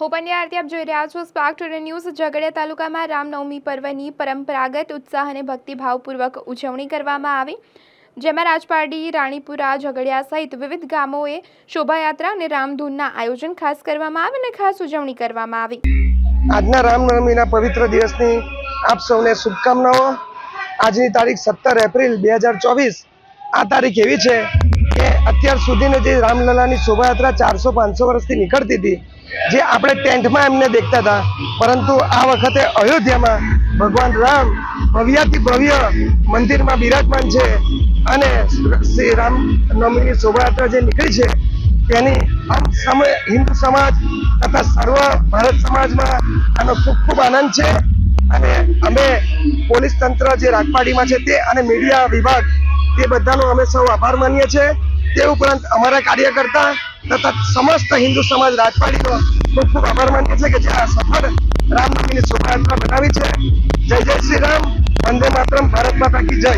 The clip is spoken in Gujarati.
હોપની આરતી આપ જોઈ રહ્યા છો સ્પાર્ક ટુડે ન્યૂઝ ઝઘડિયા તાલુકામાં રામનવમી પર્વની પરંપરાગત ઉત્સાહ અને ભક્તિભાવપૂર્વક ઉજવણી કરવામાં આવી. જેમાં રાજપારડી, રાણીપુરા, ઝઘડિયા સહિત વિવિધ ગામોએ શોભાયાત્રા અને રામધૂનના આયોજન ખાસ કરવામાં આવે અને ખાસ ઉજવણી કરવામાં આવી. આજના રામનવમીના પવિત્ર દિવસની આપ સૌને શુભકામનાઓ. આજની તારીખ સત્તર એપ્રિલ બે હજાર ચોવીસ. આ તારીખ એવી છે કે અત્યાર સુધીની જે રામલલાની શોભાયાત્રા ચારસો પાંચસો વર્ષથી નીકળતી હતી જે આપણે ટેન્ટમાં એમને દેખતા હતા. પરંતુ આ વખતે અયોધ્યામાં ભગવાન રામ ભવ્યાથી ભવ્ય મંદિરમાં બિરાજમાન છે અને શ્રી રામ નવમીની શોભાયાત્રા જે નીકળી છે, તેની આમ સમ હિન્દુ સમાજ તથા સર્વ ભારત સમાજમાં આનો ખૂબ ખૂબ આનંદ છે. અને અમે પોલીસ તંત્ર જે રાજપાડીમાં છે તે અને મીડિયા વિભાગ તે બધાનો અમે સૌ આભાર માનીએ છીએ. તે ઉપરાંત અમારા કાર્યકર્તા તથા સમસ્ત હિન્દુ સમાજ રાજપાડીનો ખૂબ ખૂબ આભાર માનીએ છીએ કે જે આ સફળ રામનવમીની શોભાયાત્રા બનાવી છે. જય જય શ્રી રામ. વંદે માતરમ. ભારત માતા કી જય.